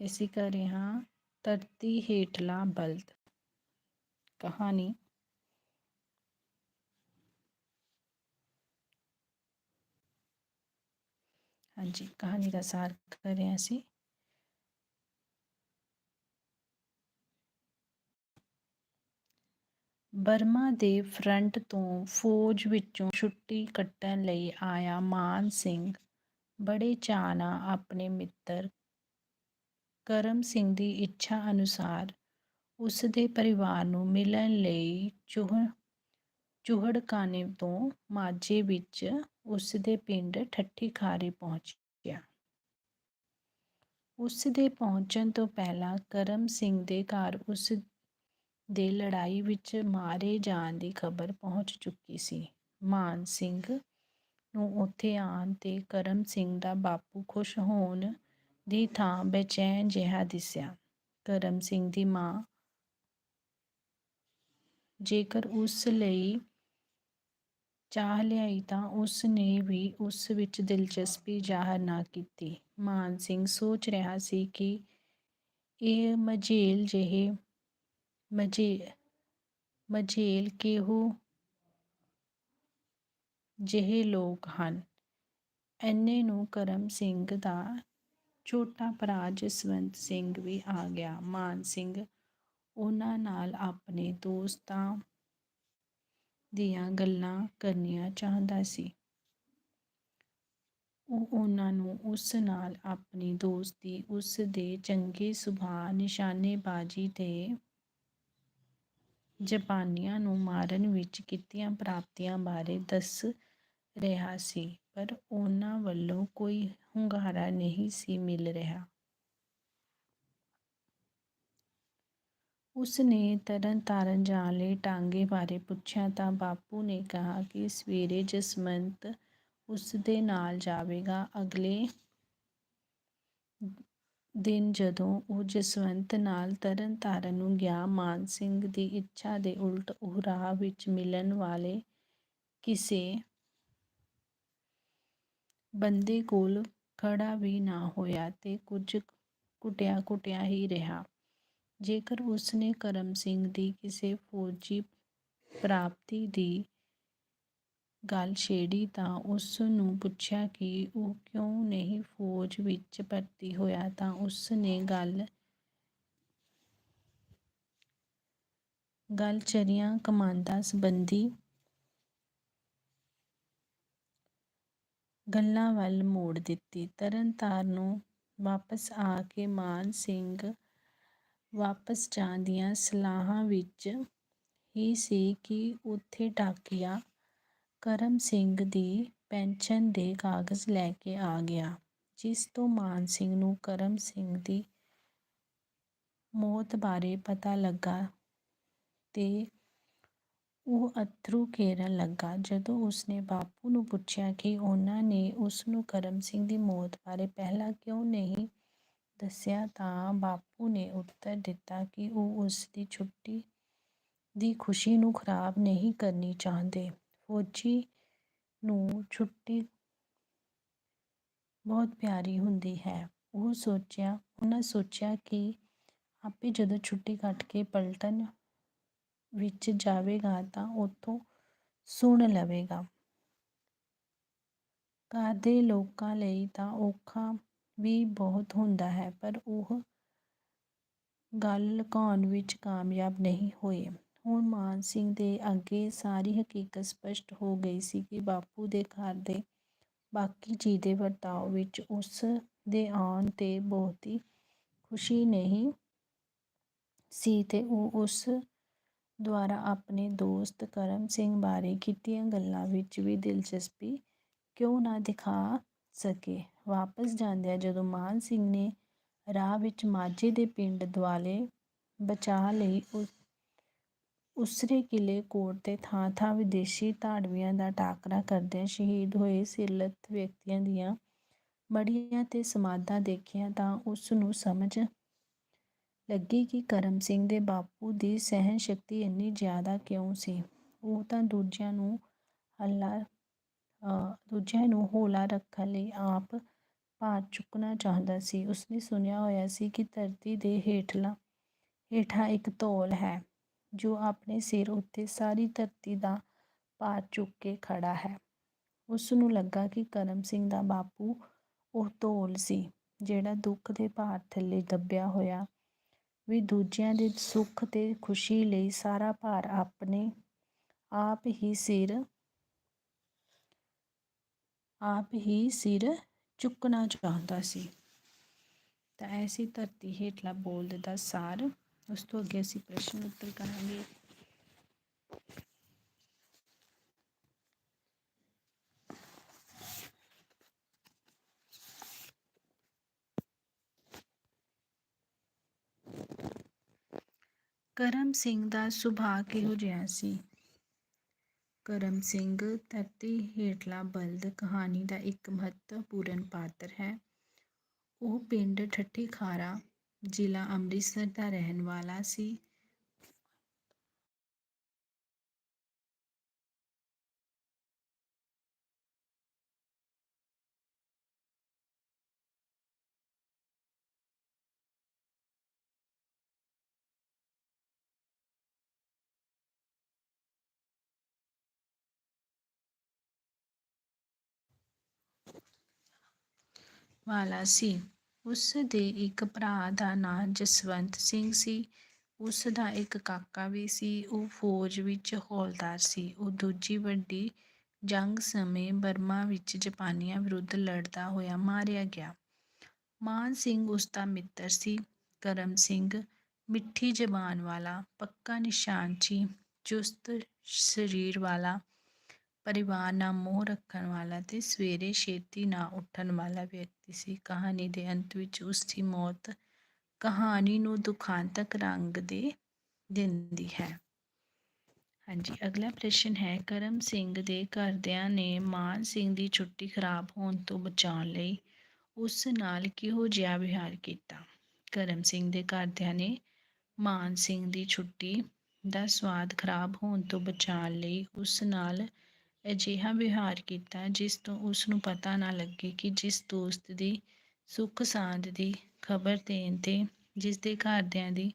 ਤੇ ਅਸੀਂ ਕਰ ਰਹੇ ਹਾਂ ਧਰਤੀ ਹੇਠਲਾ ਬਲਦ। ਕਹਾਣੀ। ਹਾਂਜੀ, ਕਹਾਣੀ ਦਾ ਸਾਰ ਕਰ ਰਹੇ ਹਾਂ ਅਸੀਂ। ਬਰਮਾ ਦੇ ਫਰੰਟ ਤੋਂ ਫੌਜ ਵਿੱਚੋਂ ਛੁੱਟੀ ਕੱਟਣ ਲਈ ਆਇਆ ਮਾਨ ਸਿੰਘ। ਬੜੇ ਚਾਅ ਨਾਲ ਆਪਣੇ ਮਿੱਤਰ ਕਰਮ ਸਿੰਘ ਦੀ ਇੱਛਾ ਅਨੁਸਾਰ ਉਸ ਦੇ ਪਰਿਵਾਰ ਨੂੰ ਮਿਲਣ ਲਈ ਚੂਹ ਚੂਹੜਕਾਣੇ ਤੋਂ ਮਾਝੇ ਵਿੱਚ ਉਸ ਦੇ ਪਿੰਡ ਠੱਠੀ ਖਾਰੇ ਪਹੁੰਚਿਆ। ਉਸ ਦੇ ਪਹੁੰਚਣ ਤੋਂ ਪਹਿਲਾਂ ਕਰਮ ਸਿੰਘ ਦੇ ਘਰ ਉਸ ਦੇ ਲੜਾਈ ਵਿੱਚ ਮਾਰੇ ਜਾਣ ਦੀ ਖ਼ਬਰ ਪਹੁੰਚ ਚੁੱਕੀ ਸੀ। ਮਾਨ ਸਿੰਘ ਨੂੰ ਉੱਥੇ ਆਉਣ ਤੇ ਕਰਮ ਸਿੰਘ ਦਾ ਬਾਪੂ ਖੁਸ਼ ਹੋਣ ਦੀ ਥਾਂ ਬੇਚੈਨ ਜਿਹਾ ਦਿਸਿਆ। ਕਰਮ ਸਿੰਘ ਦੀ ਮਾਂ, ਜੇਕਰ ਉਸ ਲਈ ਚਾਹ ਲਿਆਈ ਤਾਂ ਉਸ ਨੇ ਵੀ ਉਸ ਵਿੱਚ ਦਿਲਚਸਪੀ ਜ਼ਾਹਰ ਨਾ ਕੀਤੀ। ਮਾਨ ਸਿੰਘ ਸੋਚ ਰਿਹਾ ਸੀ ਕਿ ਇਹ ਮਝੇਲ ਜਿਹੇ ਮਝੇਲ ਕਿਹੋ ਜਿਹੇ ਲੋਕ ਹਨ। ਇੰਨੇ ਨੂੰ ਕਰਮ ਸਿੰਘ ਦਾ ਛੋਟਾ ਭਰਾ ਜਸਵੰਤ ਸਿੰਘ ਵੀ ਆ ਗਿਆ। ਮਾਨ ਸਿੰਘ ਉਹਨਾਂ ਨਾਲ ਆਪਣੇ ਦੋਸਤਾਂ ਦੀਆਂ ਗੱਲਾਂ ਕਰਨੀਆਂ ਚਾਹੁੰਦਾ ਸੀ। ਉਹ ਉਹਨਾਂ ਨੂੰ ਉਸ ਨਾਲ ਆਪਣੀ ਦੋਸਤੀ, ਉਸ ਦੇ ਚੰਗੇ ਸੁਭਾਅ, ਨਿਸ਼ਾਨੇਬਾਜ਼ੀ ਤੇ ਜਾਪਾਨੀਆਂ ਨੂੰ ਮਾਰਨ ਵਿੱਚ ਕੀਤੀਆਂ ਪ੍ਰਾਪਤੀਆਂ ਬਾਰੇ ਦੱਸ ਰਿਹਾ ਸੀ, ਪਰ ਉਹਨਾਂ ਵੱਲੋਂ ਕੋਈ ਹੁੰਗਾਰਾ ਨਹੀਂ ਸੀ ਮਿਲ ਰਿਹਾ। ਉਸ ਨੇ ਤਰਨਤਾਰਨ ਜਾਣ ਲਈ ਟਾਂਗੇ ਬਾਰੇ ਪੁੱਛਿਆ ਤਾਂ ਬਾਪੂ ਨੇ ਕਿਹਾ ਕਿ ਸਵੇਰੇ ਜਸਵੰਤ ਉਸ ਦੇ ਨਾਲ ਜਾਵੇਗਾ। ਅਗਲੇ ਦਿਨ ਜਦੋਂ ਉਹ ਜਸਵੰਤ ਨਾਲ ਤਰਨਤਾਰਨ ਨੂੰ ਗਿਆ, ਮਾਨ ਸਿੰਘ ਦੀ ਇੱਛਾ ਦੇ ਉਲਟ ਉਹ ਰਾਹ ਵਿੱਚ ਮਿਲਣ ਵਾਲੇ ਕਿਸੇ ਬੰਦੇ ਕੋਲ ਖੜਾ ਵੀ ਨਾ ਹੋਇਆ ਤੇ ਕੁਝ ਘੁੱਟਿਆ ਘੁੱਟਿਆ ਹੀ ਰਿਹਾ। ਜੇਕਰ ਉਸ ਨੇ ਕਰਮ ਸਿੰਘ ਦੀ ਕਿਸੇ ਫੌਜੀ ਪ੍ਰਾਪਤੀ ਦੀ ਗੱਲ ਛੇੜੀ ਤਾਂ ਉਸ ਨੂੰ ਪੁੱਛਿਆ ਕਿ ਉਹ ਕਿਉਂ ਨਹੀਂ ਫੌਜ ਵਿੱਚ ਭਰਤੀ ਹੋਇਆ ਤਾਂ ਉਸ ਨੇ ਗੱਲ ਚਰੀਆਂ ਕਮਾਂਦਾਂ ਸੰਬੰਧੀ ਗੱਲਾਂ ਵੱਲ ਮੋੜ ਦਿੱਤੀ। ਤਰਨਤਾਰਨੋਂ ਵਾਪਸ ਆ ਕੇ ਮਾਨ ਸਿੰਘ ਵਾਪਸ ਜਾਣ ਦੀਆਂ ਸਲਾਹਾਂ ਵਿੱਚ ਹੀ ਸੀ ਕਿ ਉੱਥੇ ਡਾਕੀਆ ਕਰਮ ਸਿੰਘ ਦੀ ਪੈਨਸ਼ਨ ਦੇ ਕਾਗਜ਼ ਲੈ ਕੇ ਆ ਗਿਆ, ਜਿਸ ਤੋਂ ਮਾਨ ਸਿੰਘ ਨੂੰ ਕਰਮ ਸਿੰਘ ਦੀ ਮੌਤ ਬਾਰੇ ਪਤਾ ਲੱਗਾ ਤੇ ਉਹ ਅੱਥਰੂ ਕੇਰਨ ਲੱਗਾ। ਜਦੋਂ ਉਸਨੇ ਬਾਪੂ ਨੂੰ ਪੁੱਛਿਆ ਕਿ ਉਹਨਾਂ ਨੇ ਉਸਨੂੰ ਕਰਮ ਸਿੰਘ ਦੀ ਮੌਤ ਬਾਰੇ ਪਹਿਲਾਂ ਕਿਉਂ ਨਹੀਂ ਦੱਸਿਆ ਤਾਂ ਬਾਪੂ ਨੇ ਉੱਤਰ ਦਿੱਤਾ ਕਿ ਉਹ ਉਸ ਦੀ ਛੁੱਟੀ ਦੀ ਖੁਸ਼ੀ ਨੂੰ ਖ਼ਰਾਬ ਨਹੀਂ ਕਰਨੀ ਚਾਹੁੰਦੇ। ਫੌਜੀ ਨੂੰ ਛੁੱਟੀ ਬਹੁਤ ਪਿਆਰੀ ਹੁੰਦੀ ਹੈ। ਉਹ ਸੋਚਿਆ, ਉਹਨਾਂ ਸੋਚਿਆ ਕਿ ਆਪੇ ਜਦੋਂ ਛੁੱਟੀ ਕੱਟ ਕੇ ਪਲਟਨ ਵਿੱਚ ਜਾਵੇਗਾ ਤਾਂ ਉੱਥੋਂ ਸੁਣ ਲਵੇਗਾ। ਘਰ ਦੇ ਲੋਕਾਂ ਲਈ ਤਾਂ ਔਖਾ ਵੀ ਬਹੁਤ ਹੁੰਦਾ ਹੈ, ਪਰ ਉਹ ਗੱਲ ਲੁਕਾਉਣ ਵਿੱਚ ਕਾਮਯਾਬ ਨਹੀਂ ਹੋਏ। ਹੁਣ ਮਾਨ ਸਿੰਘ ਦੇ ਅੱਗੇ ਸਾਰੀ ਹਕੀਕਤ ਸਪਸ਼ਟ ਹੋ ਗਈ ਸੀ ਕਿ ਬਾਪੂ ਦੇ ਘਰ ਦੇ ਬਾਕੀ ਜੀਅ ਦੇ ਵਰਤਾਓ ਵਿੱਚ ਉਸ ਦੇ ਆਉਣ ਤੇ ਬਹੁਤੀ ਖੁਸ਼ੀ ਨਹੀਂ ਸੀ ਤੇ ਉਹ ਉਸ ਦੁਆਰਾ ਆਪਣੇ ਦੋਸਤ ਕਰਮ ਸਿੰਘ ਬਾਰੇ ਕੀਤੀਆਂ ਗੱਲਾਂ ਵਿੱਚ ਵੀ ਦਿਲਚਸਪੀ ਕਿਉਂ ਨਾ ਦਿਖਾ ਸਕੇ। ਵਾਪਸ ਜਾਂਦਿਆਂ ਜਦੋਂ ਮਾਨ ਸਿੰਘ ਨੇ ਰਾਹ ਵਿੱਚ ਮਾਝੇ ਦੇ ਪਿੰਡ ਦੁਆਲੇ ਬਚਾਅ ਲਈ ਉਸਰੇ ਕਿਲ੍ਹੇ ਕੋਟ ਤੇ ਥਾਂ-ਥਾਂ ਵਿਦੇਸ਼ੀ ਧਾੜਵੀਆਂ ਦਾ ਟਾਕਰਾ ਕਰਦਿਆਂ ਸ਼ਹੀਦ ਹੋਏ ਸਿਰਲਤ ਵਿਅਕਤੀਆਂ ਦੀਆਂ ਮੜੀਆਂ ਤੇ ਸਮਾਧਾਂ ਦੇਖੀਆਂ ਤਾਂ ਉਸ ਨੂੰ ਸਮਝ ਲੱਗੀ ਕਿ ਕਰਮ ਸਿੰਘ ਦੇ ਬਾਪੂ ਦੀ ਸਹਿਣ-ਸ਼ਕਤੀ ਇੰਨੀ ਜ਼ਿਆਦਾ ਕਿਉਂ ਸੀ। ਉਹ ਤਾਂ ਦੂਜਿਆਂ ਨੂੰ ਹੱਲਾ ਦੂਜਿਆਂ ਨੂੰ ਹੌਲਾ ਰੱਖਣ ਲਈ ਆਪ ਭਾਰ ਚੁੱਕਣਾ ਚਾਹੁੰਦਾ ਸੀ। ਉਸਨੇ ਸੁਣਿਆ ਹੋਇਆ ਸੀ ਕਿ ਧਰਤੀ ਦੇ ਹੇਠਲਾ, ਹੇਠਾਂ ਇੱਕ ਧੌਲ ਹੈ, ਜੋ ਆਪਣੇ ਸਿਰ ਉੱਤੇ ਸਾਰੀ ਧਰਤੀ ਦਾ ਭਾਰ ਚੁੱਕ ਕੇ ਖੜਾ ਹੈ। ਉਸ ਨੂੰ ਲੱਗਾ ਕਿ ਕਰਮ ਸਿੰਘ ਦਾ ਬਾਪੂ ਉਹ ਧੌਲ ਸੀ, ਜਿਹੜਾ ਦੁੱਖ ਦੇ ਭਾਰ ਥੱਲੇ ਦੱਬਿਆ ਹੋਇਆ ਵੀ ਦੂਜਿਆਂ ਦੇ ਸੁੱਖ ਤੇ ਖੁਸ਼ੀ ਲਈ ਸਾਰਾ ਭਾਰ ਆਪਣੇ ਆਪ ਹੀ ਸਿਰ, ਆਪ ਹੀ ਸਿਰ ਚੁੱਕਣਾ ਚਾਹੁੰਦਾ ਸੀ। ਤਾਂ ਐਸੀ ਧਰਤੀ ਹੇਠਲਾ ਬੋਲਦ ਦਾ ਸਾਰ, ਉਸ ਤੋਂ ਅੱਗੇ ਅਸੀਂ ਪ੍ਰਸ਼ਨ ਉੱਤਰ ਕਰਾਂਗੇ। ਕਰਮ ਸਿੰਘ ਦਾ ਸੁਭਾਅ ਕਿਹੋ ਜਿਹਾ ਸੀ? ਕਰਮ ਸਿੰਘ ਧਰਤੀ ਹੇਠਲਾ ਬਲਦ ਕਹਾਣੀ ਦਾ ਇੱਕ ਮਹੱਤਵਪੂਰਨ ਪਾਤਰ ਹੈ। ਉਹ ਪਿੰਡ ਠੱਠੀ ਖਾਰਾ ਜ਼ਿਲ੍ਹਾ ਅੰਮ੍ਰਿਤਸਰ ਦਾ ਰਹਿਣ ਵਾਲਾ ਸੀ। ਵਾਲਾ ਸੀ। ਉਸ ਦੇ ਇੱਕ ਭਰਾ ਦਾ ਨਾਂ ਜਸਵੰਤ ਸਿੰਘ ਸੀ। ਉਸ ਦਾ ਇੱਕ ਕਾਕਾ ਵੀ ਸੀ। ਉਹ ਫੌਜ ਵਿੱਚ ਹੌਲਦਾਰ ਸੀ। ਉਹ ਦੂਜੀ ਵੱਡੀ ਜੰਗ ਸਮੇਂ ਬਰਮਾ ਵਿੱਚ ਜਾਪਾਨੀਆਂ ਵਿਰੁੱਧ ਲੜਦਾ ਹੋਇਆ ਮਾਰਿਆ ਗਿਆ। ਮਾਨ ਸਿੰਘ ਉਸ ਦਾ ਮਿੱਤਰ ਸੀ। ਕਰਮ ਸਿੰਘ, ਮਿੱਠੀ ਜ਼ਬਾਨ ਵਾਲਾ, ਪੱਕਾ ਨਿਸ਼ਾਨਚੀ ਚੁਸਤ ਸਰੀਰ ਵਾਲਾ ਪਰਿਵਾਰ ਨਾਲ ਮੋਹ ਰੱਖਣ ਵਾਲਾ ਤੇ ਸਵੇਰੇ ਛੇਤੀ ਨਾ ਉੱਠਣ ਵਾਲਾ ਵਿਅਕਤੀ ਸੀ। ਕਹਾਣੀ ਦੇ ਅੰਤ ਵਿੱਚ ਉਸ ਦੀ ਮੌਤ ਕਹਾਣੀ ਨੂੰ ਦੁਖਾਂਤਕ ਰੰਗ ਦੇ ਦਿੰਦੀ ਹੈ। ਹਾਂਜੀ, ਅਗਲਾ ਪ੍ਰਸ਼ਨ ਹੈ, ਕਰਮ ਸਿੰਘ ਦੇ ਘਰਦਿਆਂ ਨੇ ਮਾਨ ਸਿੰਘ ਦੀ ਛੁੱਟੀ ਖਰਾਬ ਹੋਣ ਤੋਂ ਬਚਾਉਣ ਲਈ ਉਸ ਨਾਲ ਕਿਹੋ ਜਿਹਾ ਵਿਹਾਰ ਕੀਤਾ? ਕਰਮ ਸਿੰਘ ਦੇ ਘਰਦਿਆਂ ਨੇ ਮਾਨ ਸਿੰਘ ਦੀ ਛੁੱਟੀ ਦਾ ਸਵਾਦ ਖਰਾਬ ਹੋਣ ਤੋਂ ਬਚਾਉਣ ਲਈ ਉਸ ਨਾਲ ਅਜਿਹਾ ਵਿਹਾਰ ਕੀਤਾ ਜਿਸ ਤੋਂ ਉਸ ਨੂੰ ਪਤਾ ਨਾ ਲੱਗੇ ਕਿ ਜਿਸ ਦੋਸਤ ਦੀ ਸੁੱਖ ਸਾਂਦ ਦੀ ਖਬਰ ਦੇਣ ਤੇ ਜਿਸ ਦੇ ਘਰਦਿਆਂ ਦੀ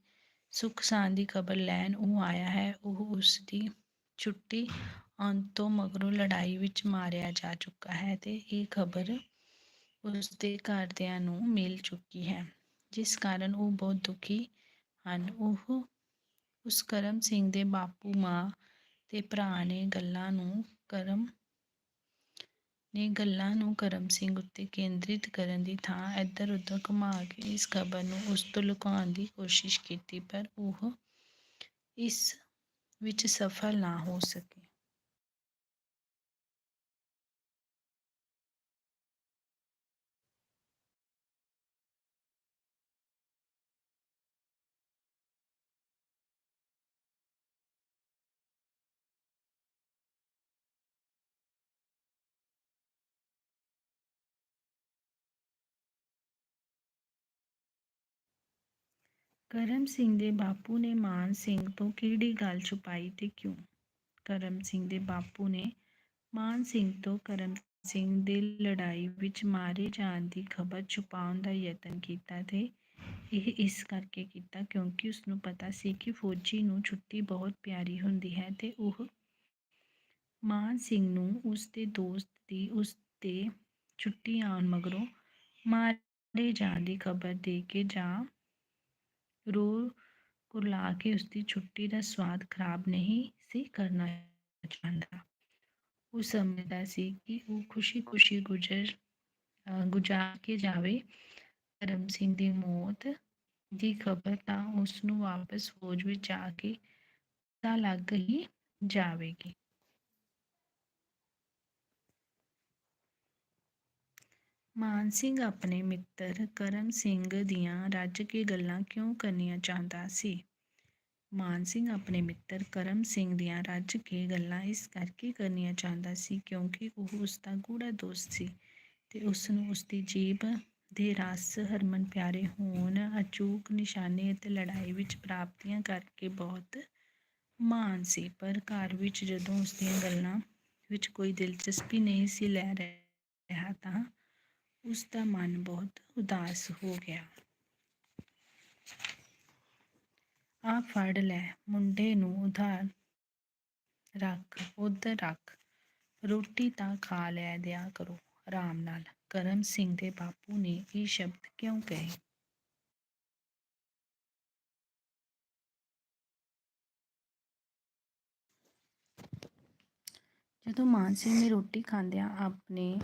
ਸੁੱਖ ਸਾਂਦ ਦੀ ਖਬਰ ਲੈਣ ਉਹ ਆਇਆ ਹੈ, ਉਹ ਉਸ ਦੀ ਛੁੱਟੀ ਆਉਣ ਤੋਂ ਮਗਰੋਂ ਲੜਾਈ ਵਿੱਚ ਮਾਰਿਆ ਜਾ ਚੁੱਕਾ ਹੈ ਤੇ ਇਹ ਖਬਰ ਉਸ ਦੇ ਘਰਦਿਆਂ ਨੂੰ ਮਿਲ ਚੁੱਕੀ ਹੈ, ਜਿਸ ਕਾਰਨ ਉਹ ਬਹੁਤ ਦੁਖੀ ਹਨ। ਉਹ ਉਸ ਕਰਮ ਸਿੰਘ ਦੇ ਬਾਪੂ ਮਾਂ ਤੇ ਭਰਾ ਨੇ ਗੱਲਾਂ ਨੂੰ ਕਰਮ ਨੇ ਗੱਲਾਂ ਨੂੰ ਕਰਮ ਸਿੰਘ ਉੱਤੇ ਕੇਂਦਰਿਤ ਕਰਨ ਦੀ ਥਾਂ ਇੱਧਰ ਉੱਧਰ ਘੁਮਾ ਕੇ ਇਸ ਖਬਰ ਨੂੰ ਉਸ ਤੋਂ ਲੁਕਾਉਣ ਦੀ ਕੋਸ਼ਿਸ਼ ਕੀਤੀ, ਪਰ ਉਹ ਇਸ ਵਿੱਚ ਸਫਲ ਨਾ ਹੋ ਸਕੇ। ਕਰਮ ਸਿੰਘ ਦੇ ਬਾਪੂ ਨੇ ਮਾਨ ਸਿੰਘ ਤੋਂ ਕਿਹੜੀ ਗੱਲ ਛੁਪਾਈ ਤੇ ਕਿਉਂ? ਕਰਮ ਸਿੰਘ ਦੇ ਬਾਪੂ ਨੇ ਮਾਨ ਸਿੰਘ ਤੋਂ ਕਰਮ ਸਿੰਘ ਦੇ ਲੜਾਈ ਵਿੱਚ ਮਾਰੇ ਜਾਣ ਦੀ ਖਬਰ ਛੁਪਾਉਣ ਦਾ ਯਤਨ ਕੀਤਾ ਤੇ ਇਹ ਇਸ ਕਰਕੇ ਕੀਤਾ ਕਿਉਂਕਿ ਉਸ ਨੂੰ ਪਤਾ ਸੀ ਕਿ ਫੌਜੀ ਨੂੰ ਛੁੱਟੀ ਬਹੁਤ ਪਿਆਰੀ ਹੁੰਦੀ ਹੈ ਤੇ ਉਹ ਮਾਨ ਸਿੰਘ ਨੂੰ ਉਸ ਦੇ ਦੋਸਤ ਦੀ ਉਸ 'ਤੇ ਛੁੱਟੀ ਆਉਣ ਮਗਰੋਂ ਮਾਰੇ ਜਾਣ ਦੀ ਖਬਰ ਦੇ ਕੇ ਜਾਂ ਰੋ ਕੁਰਲਾ ਕੇ ਉਸਦੀ ਛੁੱਟੀ ਦਾ ਸਵਾਦ ਖਰਾਬ ਨਹੀਂ ਸੀ ਕਰਨਾ ਚਾਹੁੰਦਾ। ਉਹ ਸਮਝਦਾ ਸੀ ਕਿ ਉਹ ਖੁਸ਼ੀ-ਖੁਸ਼ੀ ਗੁਜ਼ਰ ਗੁਜ਼ਾਰ ਕੇ ਜਾਵੇ। ਧਰਮ ਸਿੰਘ ਦੀ ਮੌਤ ਦੀ ਖਬਰ ਤਾਂ ਉਸ ਨੂੰ ਵਾਪਸ ਫੌਜ ਵਿੱਚ ਜਾ ਕੇ ਪਤਾ ਲੱਗ ਹੀ ਜਾਵੇਗੀ। ਮਾਨ ਸਿੰਘ ਆਪਣੇ ਮਿੱਤਰ ਕਰਮ ਸਿੰਘ ਦੀਆਂ ਰੱਜ ਕੇ ਗੱਲਾਂ ਕਿਉਂ ਕਰਨੀਆਂ ਚਾਹੁੰਦਾ ਸੀ? ਮਾਨ ਸਿੰਘ ਆਪਣੇ ਮਿੱਤਰ ਕਰਮ ਸਿੰਘ ਦੀਆਂ ਰੱਜ ਕੇ ਗੱਲਾਂ ਇਸ ਕਰਕੇ ਕਰਨੀਆਂ ਚਾਹੁੰਦਾ ਸੀ ਕਿਉਂਕਿ ਉਹ ਉਸ ਦਾ ਗੂੜਾ ਦੋਸਤ ਸੀ ਤੇ ਉਸ ਨੂੰ ਉਸ ਦੀ ਜੀਬ ਦੇ ਰਸ ਹਰਮਨ ਪਿਆਰੇ ਹੋਣ, ਅਚੂਕ ਨਿਸ਼ਾਨੇ ਅਤੇ ਲੜਾਈ ਵਿੱਚ ਪ੍ਰਾਪਤੀਆਂ ਕਰਕੇ ਬਹੁਤ ਮਾਨ ਸੀ। ਪਰ ਘਰ ਵਿੱਚ ਜਦੋਂ ਉਸ ਦੀਆਂ ਗੱਲਾਂ ਵਿੱਚ ਕੋਈ ਦਿਲਚਸਪੀ ਨਹੀਂ ਸੀ ਲੈ ਰਿਹਾ ਤਾਂ ਉਸ ਦਾ ਮਨ ਬਹੁਤ ਉਦਾਸ ਹੋ ਗਿਆ। ਆ ਫੜ ਲੈ, ਮੁੰਡੇ ਨੂੰ ਉਧਾਰ ਰੱਖ, ਉਧਰ ਰੱਖ। ਰੋਟੀ ਤਾਂ ਖਾ ਲੈ ਦਿਆ ਕਰੋ, ਆਰਾਮ ਨਾਲ। ਕਰਮ ਸਿੰਘ ਦੇ ਬਾਪੂ ਨੇ ਇਹ ਸ਼ਬਦ ਕਿਉਂ ਕਹੇ? ਜਦੋਂ ਮਾਨ ਸਿੰਘ ਨੇ ਰੋਟੀ ਖਾਂਦਿਆਂ ਆਪਣੇ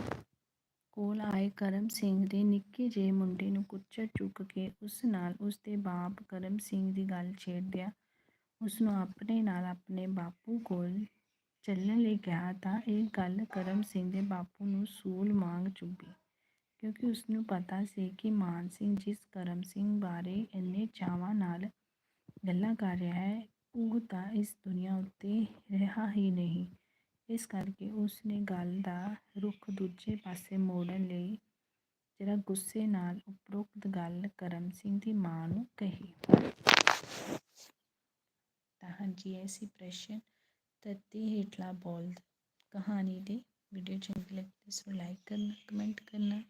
ਕੋਲ ਆਏ ਕਰਮ ਸਿੰਘ ਦੇ ਨਿੱਕੇ ਜਿਹੇ ਮੁੰਡੇ ਨੂੰ ਕੁੱਛੜ ਚੁੱਕ ਕੇ ਉਸ ਨਾਲ ਉਸ ਦੇ ਬਾਪ ਕਰਮ ਸਿੰਘ ਦੀ ਗੱਲ ਛੇੜਦਿਆਂ ਉਸ ਨੂੰ ਆਪਣੇ ਨਾਲ ਆਪਣੇ ਬਾਪੂ ਕੋਲ ਚੱਲਣ ਲਈ ਕਿਹਾ ਤਾਂ ਇਹ ਗੱਲ ਕਰਮ ਸਿੰਘ ਦੇ ਬਾਪੂ ਨੂੰ ਸੂਲ ਵਾਂਗ ਚੁੱਭੀ, ਕਿਉਂਕਿ ਉਸ ਨੂੰ ਪਤਾ ਸੀ ਕਿ ਮਾਨ ਸਿੰਘ ਜਿਸ ਕਰਮ ਸਿੰਘ ਬਾਰੇ ਇੰਨੇ ਚਾਵਾਂ ਨਾਲ ਗੱਲਾਂ ਕਰ ਰਿਹਾ ਹੈ, ਉਹ ਤਾਂ ਇਸ ਦੁਨੀਆ ਉੱਤੇ ਰਿਹਾ ਹੀ ਨਹੀਂ। ਇਸ ਕਰਕੇ ਉਸ ਨੇ ਗੱਲ ਦਾ ਰੁਖ ਦੂਜੇ ਪਾਸੇ ਮੋੜਨ ਲਈ ਜਰਾ ਗੁੱਸੇ ਨਾਲ ਉਪਰੋਕਤ ਗੱਲ ਕਰਮ ਸਿੰਘ ਦੀ ਮਾਂ ਨੂੰ ਕਹੀ। ਤਾਂ ਹਾਂਜੀ ਐਸੀ ਪ੍ਰਸ਼ਨ ਧਰਤੀ ਹੇਠਲਾ ਬੋਲ ਕਹਾਣੀ ਦੀ ਵੀਡੀਓ ਚੰਗੀ ਲੱਗੀ ਤਾਂ ਇਸ ਨੂੰ ਲਾਈਕ ਕਰਨਾ ਕਮੈਂਟ ਕਰਨਾ।